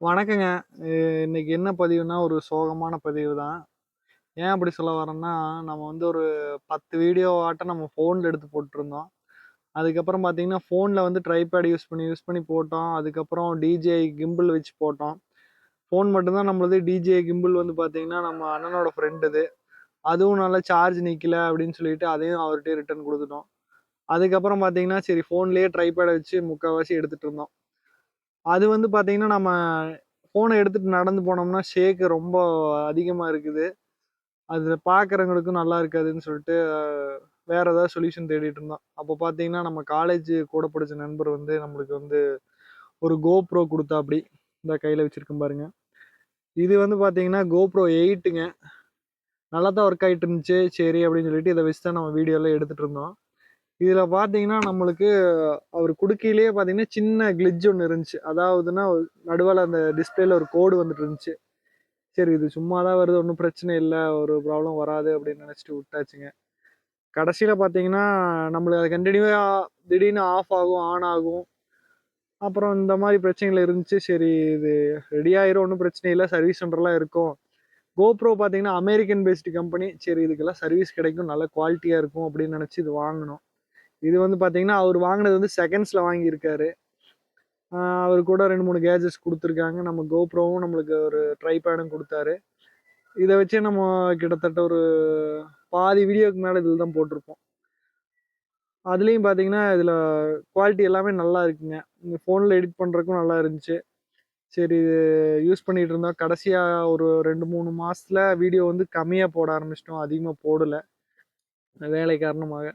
வணக்கங்க. இன்னைக்கு என்ன பதிவுன்னா, ஒரு சோகமான பதிவு தான். ஏன் அப்படி சொல்ல வரேன்னா, நம்ம வந்து ஒரு 10 வீடியோ ஆட்டம் நம்ம ஃபோனில் எடுத்து போட்டுருந்தோம். அதுக்கப்புறம் பார்த்தீங்கன்னா, ஃபோனில் வந்து ட்ரைபேட் யூஸ் பண்ணி, யூஸ் பண்ணி போட்டோம். அதுக்கப்புறம் DJI கிம்பிள் வச்சு போட்டோம். ஃபோன் மட்டும்தான் நம்மளது. DJI கிம்பிள் வந்து பார்த்தீங்கன்னா, நம்ம அண்ணனோட ஃப்ரெண்டுது. அதுவும் நல்லா சார்ஜ் நிற்கல அப்படின்னு சொல்லிட்டு, அதையும் அவர்ட்டயே ரிட்டர்ன் கொடுத்துட்டோம் அதுக்கப்புறம் பார்த்தீங்கன்னா, சரி ஃபோன்லேயே ட்ரைபேடை வச்சு முக்கால்வாசி எடுத்துகிட்டு இருந்தோம். அது வந்து பார்த்தீங்கன்னா, நம்ம ஃபோனை எடுத்துட்டு நடந்து போனோம்னா, ஷேக்கு ரொம்ப அதிகமாக இருக்குது. அது பார்க்குறவங்களுக்கும் நல்லா இருக்காதுன்னு சொல்லிட்டு, வேற ஏதாவது சொல்யூஷன் தேடிட்டு இருந்தோம். அப்போ பார்த்தீங்கன்னா, நம்ம காலேஜ் கூட படித்த நண்பர் வந்து நம்மளுக்கு வந்து ஒரு கோப்ரோ கொடுத்தா அப்படி இந்த கையில் வச்சிருக்கேன் பாருங்க. இது வந்து பார்த்தீங்கன்னா, கோப்ரோ எயிட்டுங்க நல்லா தான் ஒர்க் ஆகிட்டு இருந்துச்சு. சரி அப்படின்னு சொல்லிட்டு இதை வச்சு தான் நம்ம வீடியோலாம் எடுத்துகிட்டு இருந்தோம். இதில் பார்த்தீங்கன்னா, நம்மளுக்கு அவர் குடுக்கையிலேயே பார்த்தீங்கன்னா, சின்ன கிளிட்ஜ் ஒன்று இருந்துச்சு. அதாவதுன்னா, நடுவில் அந்த டிஸ்பிளேல ஒரு கோடு வந்துட்டு இருந்துச்சு. சரி இது சும்மா தான் வருது. ஒன்றும் பிரச்சனை இல்லை ஒரு ப்ராப்ளம் வராது அப்படின்னு நினச்சிட்டு விட்டாச்சுங்க. கடைசியில் பார்த்தீங்கன்னா, நம்மளுக்கு அது கண்டினியூவாக திடீர்னு ஆஃப் ஆகும், ஆன் ஆகும். அப்புறம் இந்த மாதிரி பிரச்சனைகள் இருந்துச்சு. சரி இது ரெடி ஆயிரும். ஒன்றும் பிரச்சனை இல்லை சர்வீஸ் சென்டர்லாம் இருக்கும். கோப்ரோ பார்த்தீங்கன்னா, அமெரிக்கன் பேஸ்டு கம்பெனி. சரி இதுக்கெல்லாம் சர்வீஸ் கிடைக்கும். நல்ல குவாலிட்டியாக இருக்கும் அப்படின்னு நினச்சி இது வாங்கினோம் இது வந்து பார்த்தீங்கன்னா, அவர் வாங்கினது வந்து செகண்ட்ஸில் வாங்கியிருக்காரு. அவர் கூட ரெண்டு மூணு கேஜஸ் கொடுத்துருக்காங்க நம்ம கோப்ரோவும் நம்மளுக்கு ஒரு ட்ரைபேடும் கொடுத்தாரு இதை வச்சு நம்ம கிட்டத்தட்ட ஒரு பாதி வீடியோக்கு மேலே இதில் தான் போட்டிருப்போம் அதுலேயும் பார்த்தீங்கன்னா, இதில் குவாலிட்டி எல்லாமே நல்லா இருக்குங்க. இந்த ஃபோனில் எடிட் பண்ணுறதுக்கும் நல்லா இருந்துச்சு. சரி இது யூஸ் பண்ணிகிட்டு இருந்தோம். கடைசியாக ஒரு ரெண்டு மூணு மாதத்தில் வீடியோ வந்து கம்மியாக போட ஆரம்பிச்சிட்டோம் அதிகமாக போடலை வேலை காரணமாக.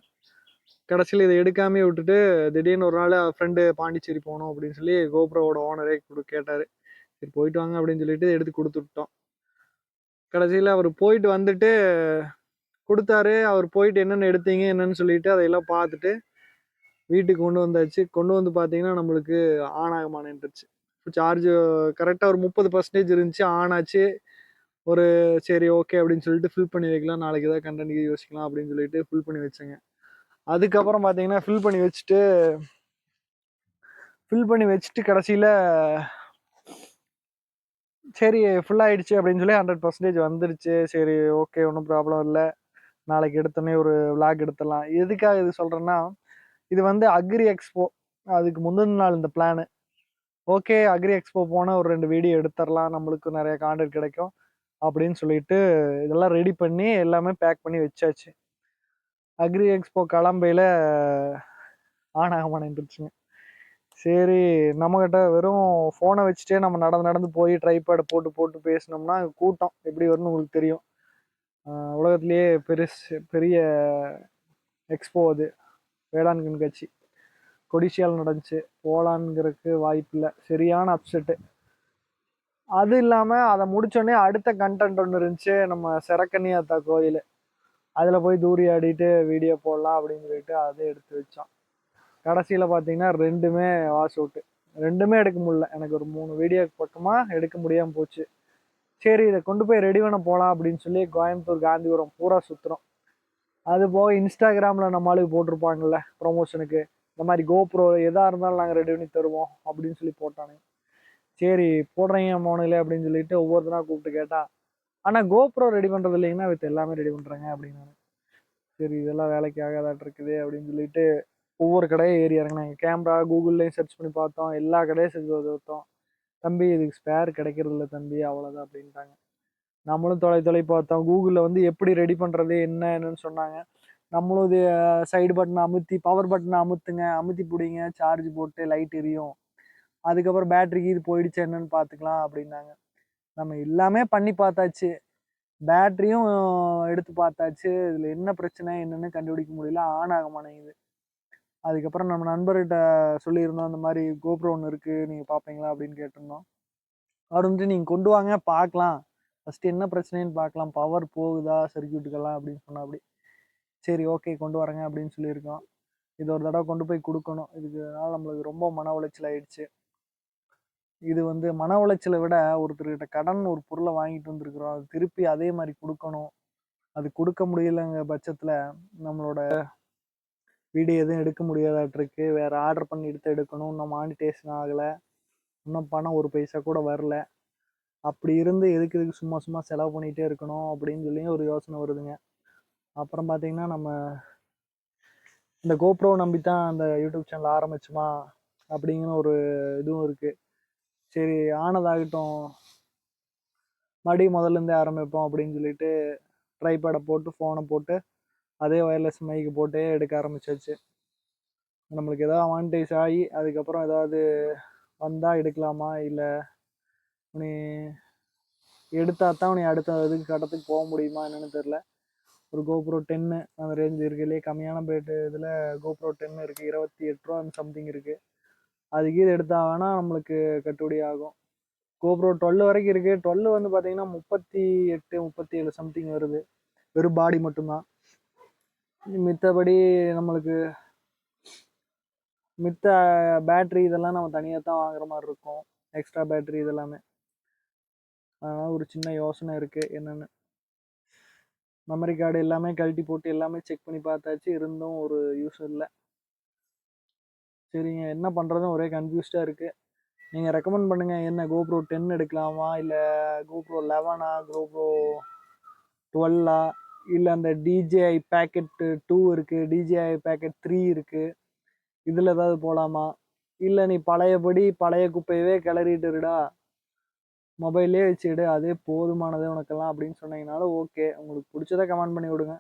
கடைசியில் இதை எடுக்காமே விட்டுட்டு, திடீர்னு ஒரு நாள் ஃப்ரெண்டு பாண்டிச்சேரி போகணும் அப்படின்னு சொல்லி GoProவோட ஓனரே கொடு கேட்டார் சரி போயிட்டு வாங்க அப்படின்னு சொல்லிட்டு எடுத்து கொடுத்துட்டோம் கடைசியில் அவர் போயிட்டு வந்துட்டு கொடுத்தாரு அவர் போயிட்டு என்னென்ன எடுத்தீங்க என்னன்னு சொல்லிட்டு அதையெல்லாம் பார்த்துட்டு, வீட்டுக்கு கொண்டு வந்தாச்சு. கொண்டு வந்து பார்த்தீங்கன்னா, நம்மளுக்கு ஆன் ஆக மாட்டேன்ருச்சு. சார்ஜ் கரெக்டாக ஒரு 30% இருந்துச்சு. ஆன் ஆச்சு. ஒரு சரி ஓகே அப்படின்னு சொல்லிட்டு ஃபில் பண்ணி வைக்கலாம். நாளைக்கு ஏதாவது கண்டென்ட் யோசிக்கலாம் அப்படின்னு சொல்லிட்டு ஃபில் பண்ணி வச்சேங்க. அதுக்கப்புறம் பார்த்தீங்கன்னா, ஃபில் பண்ணி வச்சுட்டு ஃபில் பண்ணி வச்சுட்டு கடைசியில் சரி ஃபுல் ஆயிடுச்சு அப்படின்னு சொல்லி 100% வந்துருச்சு. சரி ஓகே ஒன்றும் ப்ராப்ளம் இல்லை நாளைக்கு எடுத்தோனே ஒரு விளாக் எடுத்துடலாம். எதுக்காக இது சொல்கிறேன்னா இது வந்து அக்ரி எக்ஸ்போ. அதுக்கு முந்தின நாள் இந்த பிளானு. ஓகே அக்ரி எக்ஸ்போ போனால் ஒரு ரெண்டு வீடியோ எடுத்துடலாம் நம்மளுக்கு நிறைய கான்டெக்ட் கிடைக்கும். அப்படின்னு சொல்லிட்டு இதெல்லாம் ரெடி பண்ணி எல்லாமே பேக் பண்ணி வச்சாச்சு. அக்ரி எக்ஸ்போ கலம்பையில் ஆன் ஆக மாட்டேன்ருச்சுங்க. சரி நம்மக்கிட்ட வெறும் ஃபோனை வச்சுட்டே நம்ம நடந்து நடந்து போய் ட்ரைபேடை போட்டு போட்டு பேசினோம்னா, கூட்டம் எப்படி வரும்னு உங்களுக்கு தெரியும். உலகத்துலேயே பெருசு பெரிய எக்ஸ்போ அது. வேளாண் கண்காட்சி. கொடிசியால் நடந்துச்சு. போலாங்கிறதுக்கு வாய்ப்பில்லை சரியான அப்செட்டு. அது இல்லாமல் அதை முடித்தோடனே அடுத்த கன்டென்ட் ஒன்று இருந்துச்சு. நம்ம செரக்கன்னி கோயில் அதில் போய் தூரி ஆடிட்டு வீடியோ போடலாம் அப்படின்னு சொல்லிட்டு அதை எடுத்து வச்சோம். கடைசியில் பார்த்தீங்கன்னா, ரெண்டுமே வாஷ் அவுட்டு. ரெண்டுமே எடுக்க முடியல. எனக்கு ஒரு மூணு வீடியோ பக்கமாக எடுக்க முடியாமல் போச்சு. சரி இதை கொண்டு போய் ரெடி பண்ண போகலாம் அப்படின்னு சொல்லி கோயம்புத்தூர், காந்திபுரம் பூரா சுற்றுறோம் அது போக இன்ஸ்டாகிராமில் நம்மளுக்கு போட்டிருப்பாங்கல்ல ப்ரமோஷனுக்கு. இந்த மாதிரி கோப்ரோ எதாக இருந்தாலும் நாங்கள் ரெடி பண்ணி தருவோம் அப்படின்னு சொல்லி போட்டானுங்க. சரி போடுறீங்க மோனிலே அப்படின்னு சொல்லிட்டு ஒவ்வொருத்தனா கூப்பிட்டு கேட்டால் ஆனால் கோப்ரோ ரெடி பண்ணுறது இல்லைங்கன்னா வித் எல்லாமே ரெடி பண்ணுறாங்க அப்படின்னாங்க. சரி இதெல்லாம் வேலைக்கு ஆகாதாட்டு இருக்குது அப்படின்னு சொல்லிட்டு ஒவ்வொரு கடையை ஏறி இறங்குனாங்க. கேமரா கூகுள்லேயும் சர்ச் பண்ணி பார்த்தோம். எல்லா கடையும் செஞ்சு பார்த்தோம். தம்பி இதுக்கு ஸ்பேர் கிடைக்கிறது இல்லை தம்பி அவ்வளோதான் அப்படின்ட்டாங்க. நம்மளும் தொலை தொலை பார்த்தோம். கூகுளில் வந்து எப்படி ரெடி பண்ணுறது என்ன என்னன்னு சொன்னாங்க. நம்மளும் இது சைடு பட்டனை அமுத்தி பவர் பட்டனை அமுத்துங்க, அமுத்தி பிடிங்க சார்ஜ் போட்டு லைட் எரியும். அதுக்கப்புறம் பேட்டரிக்கு இது போயிடுச்சு என்னன்னு பார்த்துக்கலாம் அப்படின்னாங்க. நம்ம எல்லாமே பண்ணி பார்த்தாச்சு. பேட்டரியும் எடுத்து பார்த்தாச்சு. இதில் என்ன பிரச்சனை என்னென்னு கண்டுபிடிக்க முடியல. ஆன் ஆக மாட்டேங்குது. அதுக்கப்புறம் நம்ம நண்பர்கிட்ட சொல்லியிருந்தோம். அந்த மாதிரி கோப்ரோ ஒன்று இருக்குது நீங்கள் பார்ப்பீங்களா அப்படின்னு கேட்டிருந்தோம். அவர் வந்துட்டு நீங்கள் கொண்டு வாங்க பார்க்கலாம். ஃபஸ்ட்டு என்ன பிரச்சனைன்னு பார்க்கலாம். பவர் போகுதா சர்க்யூட்டுக்கெல்லாம் அப்படின்னு சொன்னாப்படி. சரி ஓகே கொண்டு வரேங்க அப்படின்னு சொல்லியிருக்கோம். இது ஒரு தடவை கொண்டு போய் கொடுக்கணும் இதுக்கு அதனால் நம்மளுக்கு ரொம்ப மன உளைச்சல் ஆயிடுச்சு. இது வந்து மன உளைச்சலை விட ஒருத்தர்கிட்ட கடன் ஒரு பொருளை வாங்கிட்டு வந்திருக்கிறோம். அது திருப்பி அதே மாதிரி கொடுக்கணும். அது கொடுக்க முடியலங்கிற பட்சத்தில் நம்மளோட வீடியோ எதுவும் எடுக்க முடியாதாட்டிருக்கு வேறு ஆர்டர் பண்ணி எடுத்து எடுக்கணும். இன்னும் மானிட்டேஷன் ஆகலை. இன்னும் பணம் ஒரு பைசா கூட வரல. அப்படி இருந்து எதுக்கு இதுக்கு சும்மா சும்மா செலவு பண்ணிகிட்டே இருக்கணும் அப்படின்னு சொல்லி ஒரு யோசனை வருதுங்க. அப்புறம் பார்த்திங்கன்னா நம்ம இந்த கோப்ரோ நம்பி தான் அந்த யூடியூப் சேனல் ஆரம்பிச்சுமா அப்படிங்கிற ஒரு இதுவும் இருக்குது சரி ஆனதாகட்டும். மறுபடியும் முதல்ல இருந்தே ஆரம்பிப்போம் அப்படின்னு சொல்லிட்டு ட்ரைபேடை போட்டு ஃபோனை போட்டு அதே ஒயர்லெஸ் மைக்கு போட்டே எடுக்க ஆரம்பிச்சாச்சு. நம்மளுக்கு எதாவது மானிட்டைஸ் ஆகி அதுக்கப்புறம் ஏதாவது வந்தால் எடுக்கலாமா? இல்லை நீ எடுத்தா தான் நீ அடுத்த இதுக்கு கட்டத்துக்கு போக முடியுமா? என்னென்னு தெரில ஒரு கோப்ரோ டென்னு அந்த ரேஞ்ச் இருக்குல்லையே கம்மியான பேட்டு இதில் கோப்ரோ டென்னு இருக்குது இருபத்தி எட்டு ரூபா சம்திங் இருக்குது அது கீது எடுத்தா வேணா நம்மளுக்கு கட்டுப்படி ஆகும். கோப்ரோ டுவெல் வரைக்கும் இருக்குது டுவெல் வந்து பார்த்தீங்கன்னா முப்பத்தி எட்டு முப்பத்தி ஏழு சம்திங் வருது. வெறும் பாடி மட்டும்தான். மித்தபடி நம்மளுக்கு மித்த பேட்ரி இதெல்லாம் நம்ம தனியாக தான் வாங்குற மாதிரி இருக்கும். எக்ஸ்ட்ரா பேட்ரி இதெல்லாமே. அதனால் ஒரு சின்ன யோசனை இருக்குது என்னென்னு. மெமரி கார்டு எல்லாமே கழட்டி போட்டு எல்லாமே செக் பண்ணி பார்த்தாச்சு. இருந்தும் ஒரு யூஸ் இல்லை. சரிங்க என்ன பண்ணுறதும் ஒரே கன்ஃபியூஸ்டாக இருக்குது நீங்கள் ரெக்கமெண்ட் பண்ணுங்கள் என்ன கோப்ரோ டென் எடுக்கலாமா? இல்லை கோப்ரோ லெவனா கோப்ரோ டுவெல்லா இல்லை அந்த டிஜேஐ பேக்கெட்டு டூ இருக்குது டிஜேஐ பேக்கெட் த்ரீ இருக்குது இதில் ஏதாவது போகலாமா இல்லை நீ பழையபடி பழைய குப்பையவே கிளறிட்டு மொபைலே மொபைல்லே அதே போதுமானது உனக்கெல்லாம் அப்படின்னு சொன்னீங்கனாலும் ஓகே உங்களுக்கு பிடிச்சதை கமெண்ட் பண்ணி விடுங்க.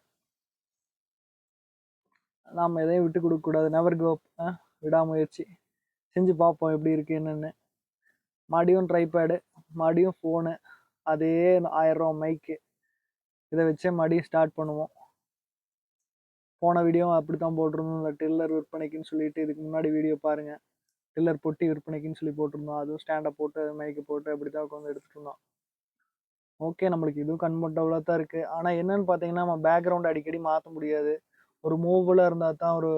நாம் எதையும் விட்டு கொடுக்கக்கூடாது நெவர் கோ விடாமுயற்சி. செஞ்சு பார்ப்போம் எப்படி இருக்கு என்னென்னு. மறுபடியும் ட்ரைபேடு மறுபடியும் ஃபோனு அதே ஆயிரம் மைக்கு இதை வச்சே மறுபடியும் ஸ்டார்ட் பண்ணுவோம். போன வீடியோ அப்படி தான் போட்டிருந்தோம். இந்த டில்லர் விற்பனைக்குன்னு சொல்லிட்டு இதுக்கு முன்னாடி வீடியோ பாருங்கள் டில்லர் பொட்டி விற்பனைக்குன்னு சொல்லி போட்டிருந்தோம். அதுவும் ஸ்டாண்டை போட்டு மைக்கு போட்டு அப்படி தான் உட்காந்து எடுத்துகிட்டு இருந்தோம். ஓகே நம்மளுக்கு இதுவும் கன்ஃபர்டபுளாக தான் இருக்குது ஆனால் என்னென்னு பார்த்தீங்கன்னா நம்ம பேக்ரவுண்ட் அடிக்கடி மாற்ற முடியாது. ஒரு மூவபுளாக இருந்தால் தான் ஒரு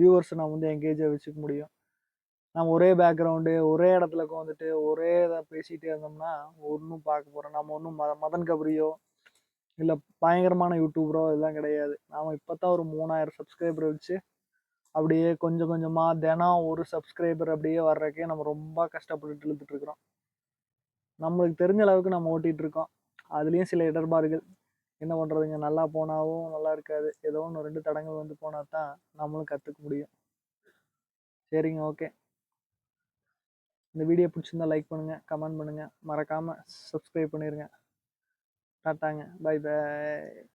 வியூவர்ஸை நம்ம வந்து எங்கேஜாக வச்சுக்க முடியும். நம்ம ஒரே பேக்ரவுண்டு ஒரே இடத்துல உட்காந்துட்டு ஒரே இதை பேசிகிட்டே இருந்தோம்னா ஒன்றும் பார்க்க போகிறோம் நம்ம ஒன்றும் மத மதன் கபரியோ இல்லை பயங்கரமான யூடியூபரோ இதெல்லாம் கிடையாது. நாம் இப்போ தான் ஒரு மூணாயிரம் சப்ஸ்கிரைபர் வச்சு அப்படியே கொஞ்சம் கொஞ்சமாக தினம் ஒரு சப்ஸ்கிரைபர் அப்படியே வர்றதுக்கே நம்ம ரொம்ப கஷ்டப்பட்டு இழுத்துட்ருக்குறோம் நம்மளுக்கு தெரிஞ்ச அளவுக்கு நம்ம ஓட்டிகிட்டு இருக்கோம். அதுலேயும் சில இடர்பாடுகள். என்ன பண்ணுறதுங்க நல்லா போனாவும் நல்லா இருக்காது. ஏதோ ஒன்று ரெண்டு தடங்கள் வந்து போனால் தான் நம்மளும் கற்றுக்க முடியும். சரிங்க ஓகே. இந்த வீடியோ பிடிச்சிருந்தா லைக் பண்ணுங்கள் கமெண்ட் பண்ணுங்கள் மறக்காமல் சப்ஸ்கிரைப் பண்ணிடுங்க டாட்டாங்க. By by.